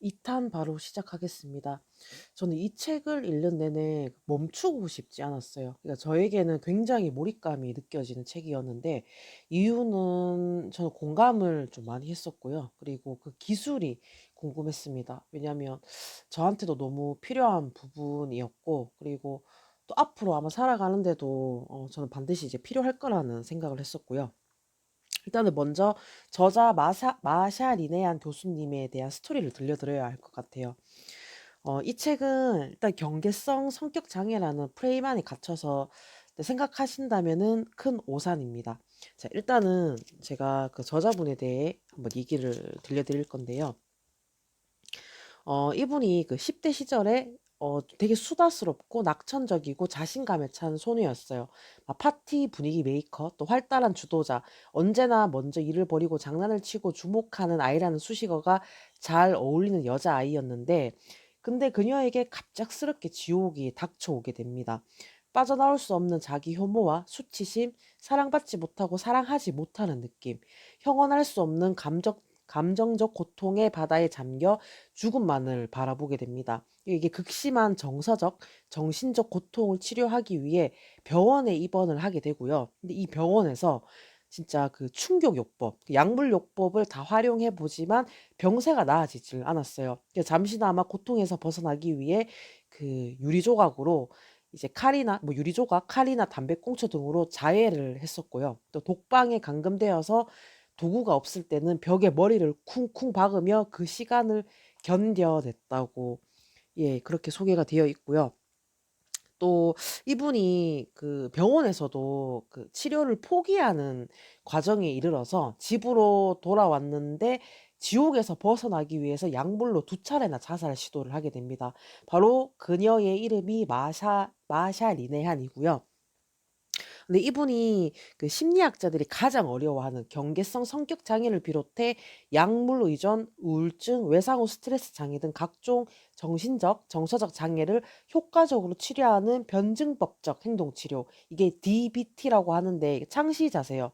2탄 바로 시작하겠습니다. 저는 이 책을 읽는 내내 멈추고 싶지 않았어요. 그러니까 저에게는 굉장히 몰입감이 느껴지는 책이었는데 이유는 저는 공감을 좀 많이 했었고요. 그리고 그 기술이 궁금했습니다. 왜냐하면 저한테도 너무 필요한 부분이었고 그리고 또 앞으로 아마 살아가는데도 어 저는 반드시 이제 필요할 거라는 생각을 했었고요. 일단은 먼저 저자 마사 마샤 리네안 교수님에 대한 스토리를 들려드려야 할 것 같아요. 어 이 책은 일단 경계성 성격 장애라는 프레임 안에 갇혀서 네 생각하신다면은 큰 오산입니다. 자 일단은 제가 그 저자분에 대해 한번 얘기를 들려드릴 건데요. 어 이분이 그 10대 시절에 어 되게 수다스럽고 낙천적이고 자신감에 찬 소녀였어요. 막 파티 분위기 메이커, 또 활달한 주도자, 언제나 먼저 일을 벌이고 장난을 치고 주목하는 아이라는 수식어가 잘 어울리는 여자아이였는데 근데 그녀에게 갑작스럽게 지옥이 닥쳐오게 됩니다. 빠져나올 수 없는 자기 혐오와 수치심, 사랑받지 못하고 사랑하지 못하는 느낌, 형언할 수 없는 감정 감정적 고통의 바다에 잠겨 죽음만을 바라보게 됩니다. 이게 극심한 정서적, 정신적 고통을 치료하기 위해 병원에 입원을 하게 되고요. 근데 이 병원에서 진짜 그 충격요법, 그 약물요법을 다 활용해 보지만 병세가 나아지질 않았어요. 그래서 잠시나마 고통에서 벗어나기 위해 그 유리 조각으로 이제 칼이나 뭐 유리 조각, 칼이나 담배꽁초 등으로 자해를 했었고요. 또 독방에 감금되어서 도구가 없을 때는 벽에 머리를 쿵쿵 박으며 그 시간을 견뎌냈다고 예 그렇게 소개가 되어 있고요. 또 이분이 그 병원에서도 그 치료를 포기하는 과정에 이르러서 집으로 돌아왔는데 지옥에서 벗어나기 위해서 약물로 두 차례나 자살 시도를 하게 됩니다. 바로 그녀의 이름이 마샤 마샤 리네한이고요. 근데 이분이 그 심리학자들이 가장 어려워하는 경계성 성격 장애를 비롯해 약물 의존, 우울증, 외상 후 스트레스 장애 등 각종 정신적, 정서적 장애를 효과적으로 치료하는 변증법적 행동 치료. 이게 DBT라고 하는데 창시자세요.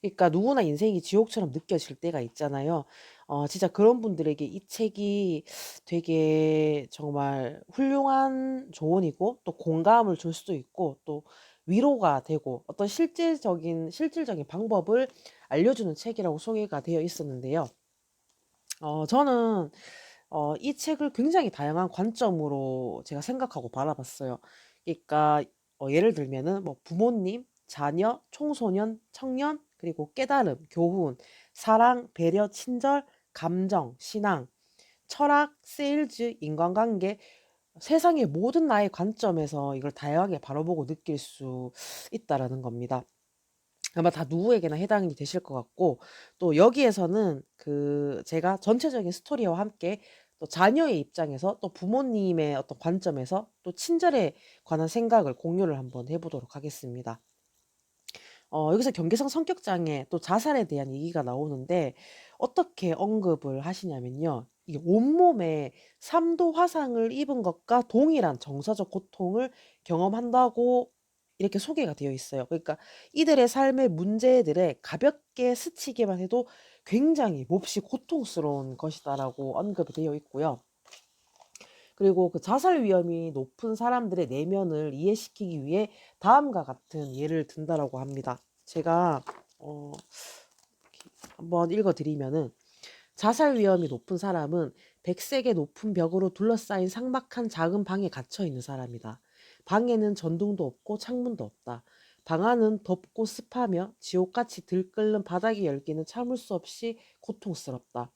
그러니까 누구나 인생이 지옥처럼 느껴질 때가 있잖아요. 어 진짜 그런 분들에게 이 책이 되게 정말 훌륭한 조언이고 또 공감을 줄 수도 있고 또 위로가 되고 어떤 실질적인 실질적인 방법을 알려주는 책이라고 소개가 되어 있었는데요. 어 저는 어 이 책을 굉장히 다양한 관점으로 제가 생각하고 바라봤어요. 그러니까 어 예를 들면은 뭐 부모님, 자녀, 청소년, 청년, 그리고 깨달음, 교훈, 사랑, 배려, 친절, 감정, 신앙, 철학, 세일즈, 인간관계 세상의 모든 나의 관점에서 이걸 다양하게 바라보고 느낄 수 있다라는 겁니다. 아마 다 누구에게나 해당이 되실 것 같고 또 여기에서는 그 제가 전체적인 스토리와 함께 또 자녀의 입장에서 또 부모님의 어떤 관점에서 또 친절에 관한 생각을 공유를 한번 해 보도록 하겠습니다. 어 여기서 경계성 성격 장애 또 자살에 대한 얘기가 나오는데 어떻게 언급을 하시냐면요. 이게 온몸에 3도 화상을 입은 것과 동일한 정서적 고통을 경험한다고 이렇게 소개가 되어 있어요. 그러니까 이들의 삶의 문제들에 가볍게 스치기만 해도 굉장히 몹시 고통스러운 것이다라고 언급이 되어 있고요. 그리고 그 자살 위험이 높은 사람들의 내면을 이해시키기 위해 다음과 같은 예를 든다라고 합니다. 제가 어 한번 읽어 드리면은 자살 위험이 높은 사람은 백색의 높은 벽으로 둘러싸인 삭막한 작은 방에 갇혀 있는 사람이다. 방에는 전등도 없고 창문도 없다. 방 안은 덥고 습하며 지옥같이 들끓는 바닥의 열기는 참을 수 없이 고통스럽다.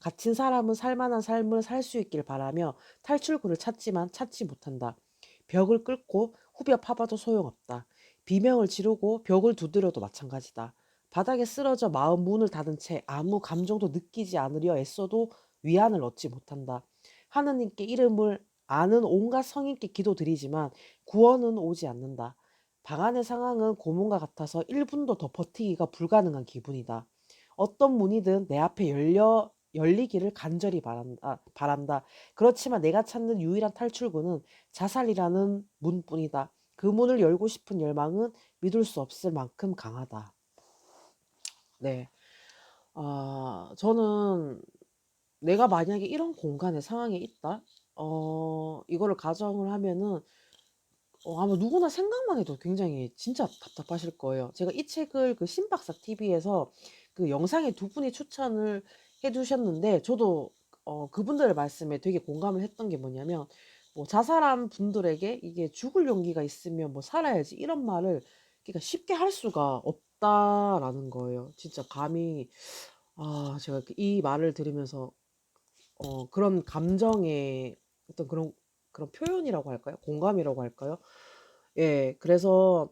갇힌 사람은 살만한 삶을 살 수 있길 바라며 탈출구를 찾지만 찾지 못한다. 벽을 끓고 후벼 파봐도 소용없다. 비명을 지르고 벽을 두드려도 마찬가지다. 바닥에 쓰러져 마음 문을 닫은 채 아무 감정도 느끼지 않으려 애써도 위안을 얻지 못한다. 하느님께 이름을 아는 온갖 성인께 기도드리지만 구원은 오지 않는다. 방 안의 상황은 고문과 같아서 1분도 더 버티기가 불가능한 기분이다. 어떤 문이든 내 앞에 열려 열리기를 간절히 바란다. 바란다. 그렇지만 내가 찾는 유일한 탈출구는 자살이라는 문뿐이다. 그 문을 열고 싶은 열망은 믿을 수 없을 만큼 강하다. 네. 아 저는 내가 만약에 이런 공간에 상황에 있다? 어 이거를 가정을 하면은 어 아마 누구나 생각만 해도 굉장히 진짜 답답하실 거예요. 제가 이 책을 그 신박사 TV에서 그 영상에 두 분이 추천을 해 주셨는데 저도 어 그분들의 말씀에 되게 공감을 했던 게 뭐냐면 뭐 자살한 분들에게 이게 "죽을 용기가 있으면 뭐 살아야지." 이런 말을 그러니까 쉽게 할 수가 없 다라는 거예요. 진짜 감히 아 제가 그이 말을 들으면서 어 그런 감정의 어떤 그런 그런 표현이라고 할까요? 공감이라고 할까요? 예. 그래서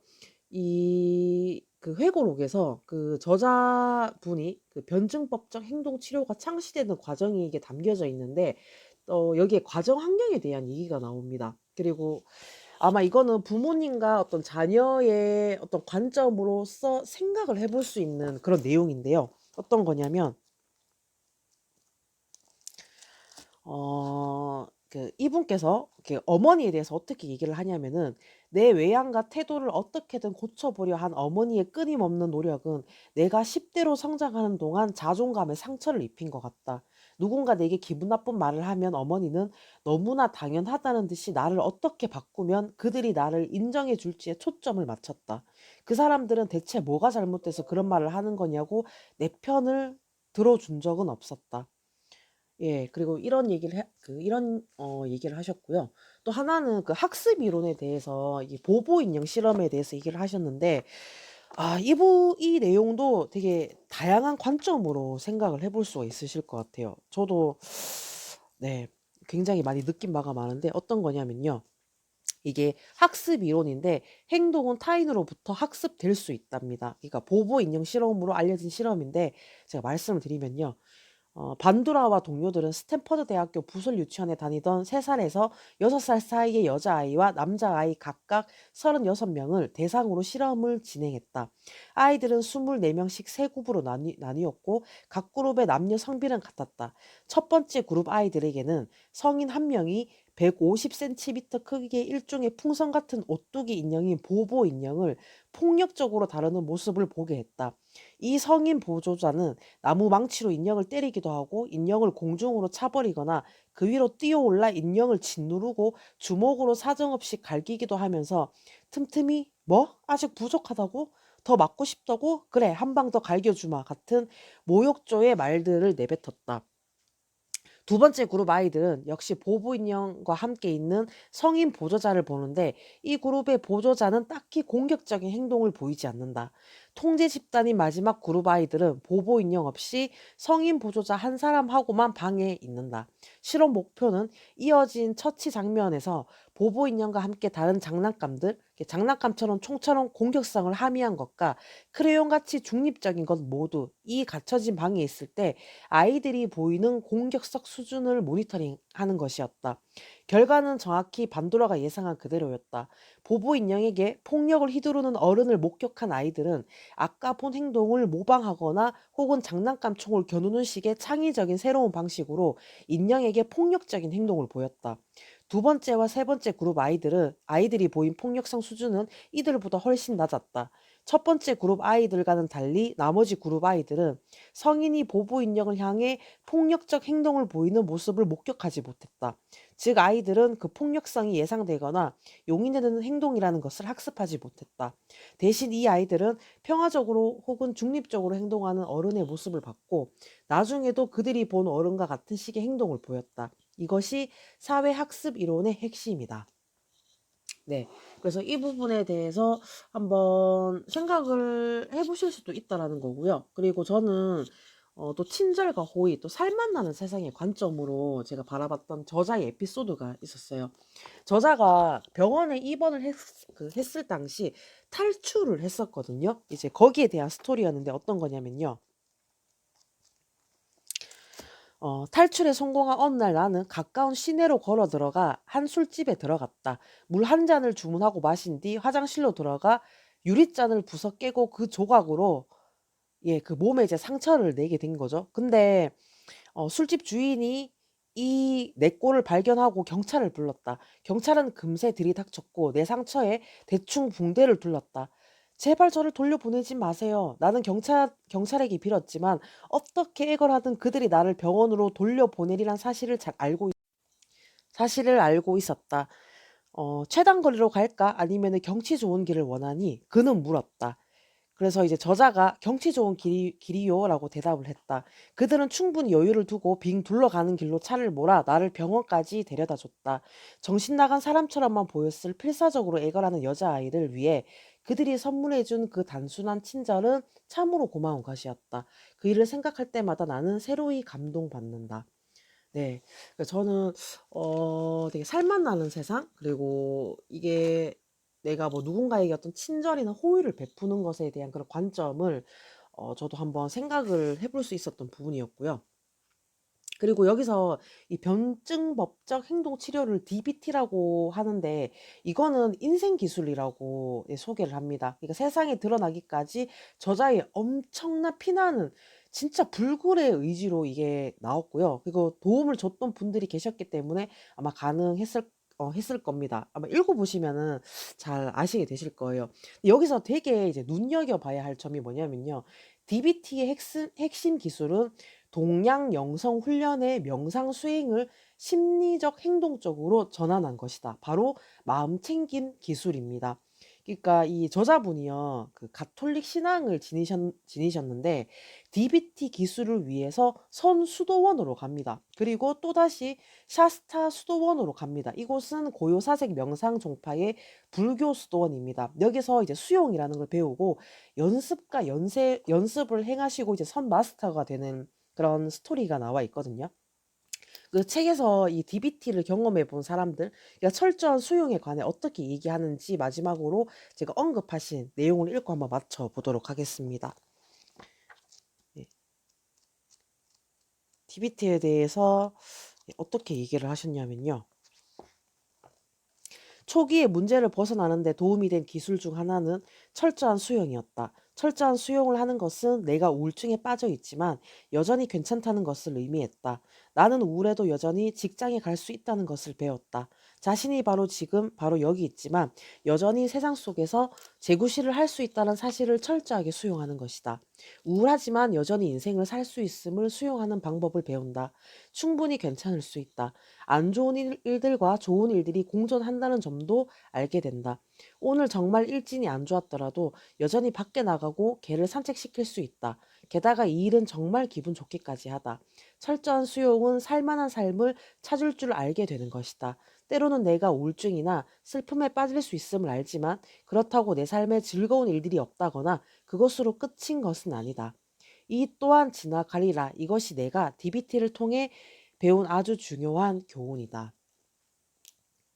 이 그 회고록에서 그 저자분이 그 변증법적 행동 치료가 창시되는 과정이 이게 담겨져 있는데 어 여기에 과정 환경에 대한 얘기가 나옵니다. 그리고 아마 이거는 부모님과 어떤 자녀의 어떤 관점으로서 생각을 해볼 수 있는 그런 내용인데요. 어떤 거냐면 어 그 이분께서 이렇게 어머니에 대해서 어떻게 얘기를 하냐면은 "내 외양과 태도를 어떻게든 고쳐 보려 한 어머니의 끊임없는 노력은 내가 10 대로 성장하는 동안 자존감에 상처를 입힌 것 같다. 누군가 내게 기분 나쁜 말을 하면 어머니는 너무나 당연하다는 듯이 나를 어떻게 바꾸면 그들이 나를 인정해 줄지에 초점을 맞췄다. 그 사람들은 대체 뭐가 잘못돼서 그런 말을 하는 거냐고 내 편을 들어준 적은 없었다." 예. 그리고 이런 얘기를 해 그 이런 어 얘기를 하셨고요. 또 하나는 그 학습 이론에 대해서 이 보보 인형 실험에 대해서 얘기를 하셨는데 아 이부 이 내용도 되게 다양한 관점으로 생각을 해볼 수가 있으실 것 같아요. 저도 네 굉장히 많이 느낀 바가 많은데 어떤 거냐면요. 이게 학습 이론인데 행동은 타인으로부터 학습될 수 있답니다. 그러니까 보보 인형 실험으로 알려진 실험인데 제가 말씀을 드리면요. 어 반두라와 동료들은 스탠퍼드 대학교 부설 유치원에 다니던 3 살에서 6살 사이의 여자아이와 남자아이 각각 36 명을 대상으로 실험을 진행했다. 아이들은 24 명씩 세 그룹으로 나뉘 나뉘 었고 각 그룹의 남녀 성비는 같았다. 첫 번째 그룹 아이들에게는 성인 한 명이 150 센티미터 크기의 일종의 풍선 같은 오뚜기 인형인 보보 인형을 폭력적으로 다루는 모습을 보게 했다. 이 성인 보조자는 나무 망치로 인형을 때리기도 하고 인형을 공중으로 차버리거나 그 위로 뛰어올라 인형을 짓누르고 주먹으로 사정없이 갈기기도 하면서 틈틈이 "뭐? 아직 부족하다고? 더 맞고 싶다고? 그래 한 방 더 갈겨 주마." 같은 모욕조의 말들을 내뱉었다. 두 번째 그룹 아이들은 역시 보부 인형과 함께 있는 성인 보조자를 보는데 이 그룹의 보조자는 딱히 공격적인 행동을 보이지 않는다. 통제 집단인 마지막 그룹 아이들은 보보 인형 없이 성인 보조자 한 사람하고만 방에 있는다. 실험 목표는 이어진 처치 장면에서 보보 인형과 함께 다른 장난감들, 장난감처럼 총처럼 공격성을 함의한 것과 크레용같이 중립적인 것 모두 이 갇혀진 방에 있을 때 아이들이 보이는 공격성 수준을 모니터링하는 것이었다. 결과는 정확히 반도라가 예상한 그대로였다. 보보 인형에게 폭력을 휘두르는 어른을 목격한 아이들은 아까 본 행동을 모방하거나 혹은 장난감 총을 겨누는 식의 창의적인 새로운 방식으로 인형에게 폭력적인 행동을 보였다. 두 번째와 세 번째 그룹 아이들은 아이들이 보인 폭력성 수준은 이들보다 훨씬 낮았다. 첫 번째 그룹 아이들과는 달리 나머지 그룹 아이들은 성인이 보부 인형을 향해 폭력적 행동을 보이는 모습을 목격하지 못했다. 즉 아이들은 그 폭력성이 예상되거나 용인되는 행동이라는 것을 학습하지 못했다. 대신 이 아이들은 평화적으로 혹은 중립적으로 행동하는 어른의 모습을 봤고 나중에도 그들이 본 어른과 같은 식의 행동을 보였다. 이것이 사회학습 이론의 핵심이다. 네. 그래서 이 부분에 대해서 한번 생각을 해 보실 수도 있다라는 거고요. 그리고 저는 어 또 친절과 호의 또 살맛 나는 세상의 관점으로 제가 바라봤던 저자의 에피소드가 있었어요. 저자가 병원에 입원을 했 그 했을 당시 탈출을 했었거든요. 이제 거기에 대한 스토리였는데 어떤 거냐면요. 어 탈출에 성공한 어느 날 나는 가까운 시내로 걸어 들어가 한 술집에 들어갔다. 물 한 잔을 주문하고 마신 뒤 화장실로 들어가 유리잔을 부서 깨고 그 조각으로 예 그 몸에 이제 상처를 내게 된 거죠. 근데 어 술집 주인이 이 내 꼴을 발견하고 경찰을 불렀다. 경찰은 금세 들이닥쳤고 내 상처에 대충 붕대를 둘렀다. " 제발 저를 돌려보내지 마세요. 나는 경찰 경찰에게 빌었지만 어떻게 애걸하든 그들이 나를 병원으로 돌려보내리란 사실을 잘 알고 있 사실을 알고 있었다. 어 최단 거리로 갈까? 아니면은 경치 좋은 길을 원하니?" 그는 물었다. 그래서 이제 저자가 "경치 좋은 길이 길이요."라고 대답을 했다. 그들은 충분히 여유를 두고 빙 둘러가는 길로 차를 몰아 나를 병원까지 데려다 줬다. 정신 나간 사람처럼만 보였을 필사적으로 애걸하는 여자아이를 위해 그들이 선물해 준 그 단순한 친절은 참으로 고마운 것이었다. 그 일을 생각할 때마다 나는 새로이 감동받는다. 네. 그 저는 어 되게 살맛 나는 세상 그리고 이게 내가 뭐 누군가에게 어떤 친절이나 호의를 베푸는 것에 대한 그런 관점을 어 저도 한번 생각을 해볼 수 있었던 부분이었고요. 그리고 여기서 이 변증법적 행동 치료를 DBT라고 하는데 이거는 인생 기술이라고 예 소개를 합니다. 그러니까 세상에 드러나기까지 저자의 엄청난 피나는 진짜 불굴의 의지로 이게 나왔고요. 그리고 도움을 줬던 분들이 계셨기 때문에 아마 가능했을 어 했을 겁니다. 아마 읽어 보시면은 잘 아시게 되실 거예요. 여기서 되게 이제 눈여겨봐야 할 점이 뭐냐면요. DBT의 핵심 핵심 기술은 동양 영성 훈련의 명상 수행을 심리적 행동적으로 전환한 것이다. 바로 마음 챙김 기술입니다. 그러니까 이 저자분이요. 그 가톨릭 신앙을 지니셨 지니셨는데 DBT 기술을 위해서 선 수도원으로 갑니다. 그리고 또다시 샤스타 수도원으로 갑니다. 이곳은 고요사색 명상 종파의 불교 수도원입니다. 여기서 이제 수용이라는 걸 배우고 연습과 연세 연습을 행하시고 이제 선 마스터가 되는 그런 스토리가 나와 있거든요. 그 책에서 이 DBT를 경험해 본 사람들 그러니까 철저한 수용에 관해 어떻게 얘기하는지 마지막으로 제가 언급하신 내용을 읽고 한번 맞춰 보도록 하겠습니다. 네. DBT에 대해서 어떻게 얘기를 하셨냐면요. 초기에 문제를 벗어나는 데 도움이 된 기술 중 하나는 철저한 수용이었다. 철저한 수용을 하는 것은 내가 우울증에 빠져 있지만 여전히 괜찮다는 것을 의미했다. 나는 우울해도 여전히 직장에 갈 수 있다는 것을 배웠다. 자신이 바로 지금 바로 여기 있지만 여전히 세상 속에서 재구실을 할 수 있다는 사실을 철저하게 수용하는 것이다. 우울하지만 여전히 인생을 살 수 있음을 수용하는 방법을 배운다. 충분히 괜찮을 수 있다. 안 좋은 일, 일들과 좋은 일들이 공존한다는 점도 알게 된다. 오늘 정말 일진이 안 좋았더라도 여전히 밖에 나가고 개를 산책시킬 수 있다. 게다가 이 일은 정말 기분 좋기까지 하다. 철저한 수용은 살만한 삶을 찾을 줄 알게 되는 것이다. 때로는 내가 우울증이나 슬픔에 빠질 수 있음을 알지만 그렇다고 내 삶에 즐거운 일들이 없다거나 그것으로 끝인 것은 아니다. 이 또한 지나가리라. 이것이 내가 DBT를 통해 배운 아주 중요한 교훈이다.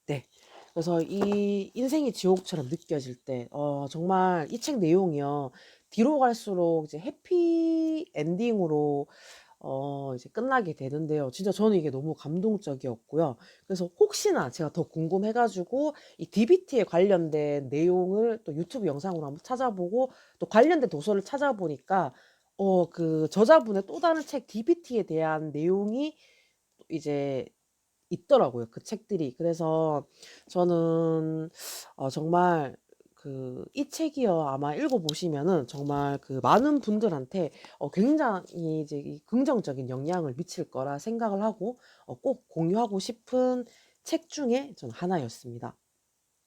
네. 그래서 이 인생이 지옥처럼 느껴질 때, 어, 정말 이 책 내용이요. 뒤로 갈수록 이제 해피 엔딩으로 어 이제 끝나게 되는데요. 진짜 저는 이게 너무 감동적이었고요. 그래서 혹시나 제가 더 궁금해 가지고 이 DBT에 관련된 내용을 또 유튜브 영상으로 한번 찾아보고 또 관련된 도서를 찾아보니까 어 그 저자분의 또 다른 책 DBT에 대한 내용이 이제 있더라고요, 그 책들이. 그래서 저는 어 정말 그 이 책이요 아마 읽어 보시면은 정말 그 많은 분들한테 어 굉장히 이제 이 긍정적인 영향을 미칠 거라 생각을 하고 어 꼭 공유하고 싶은 책 중에 저는 하나였습니다.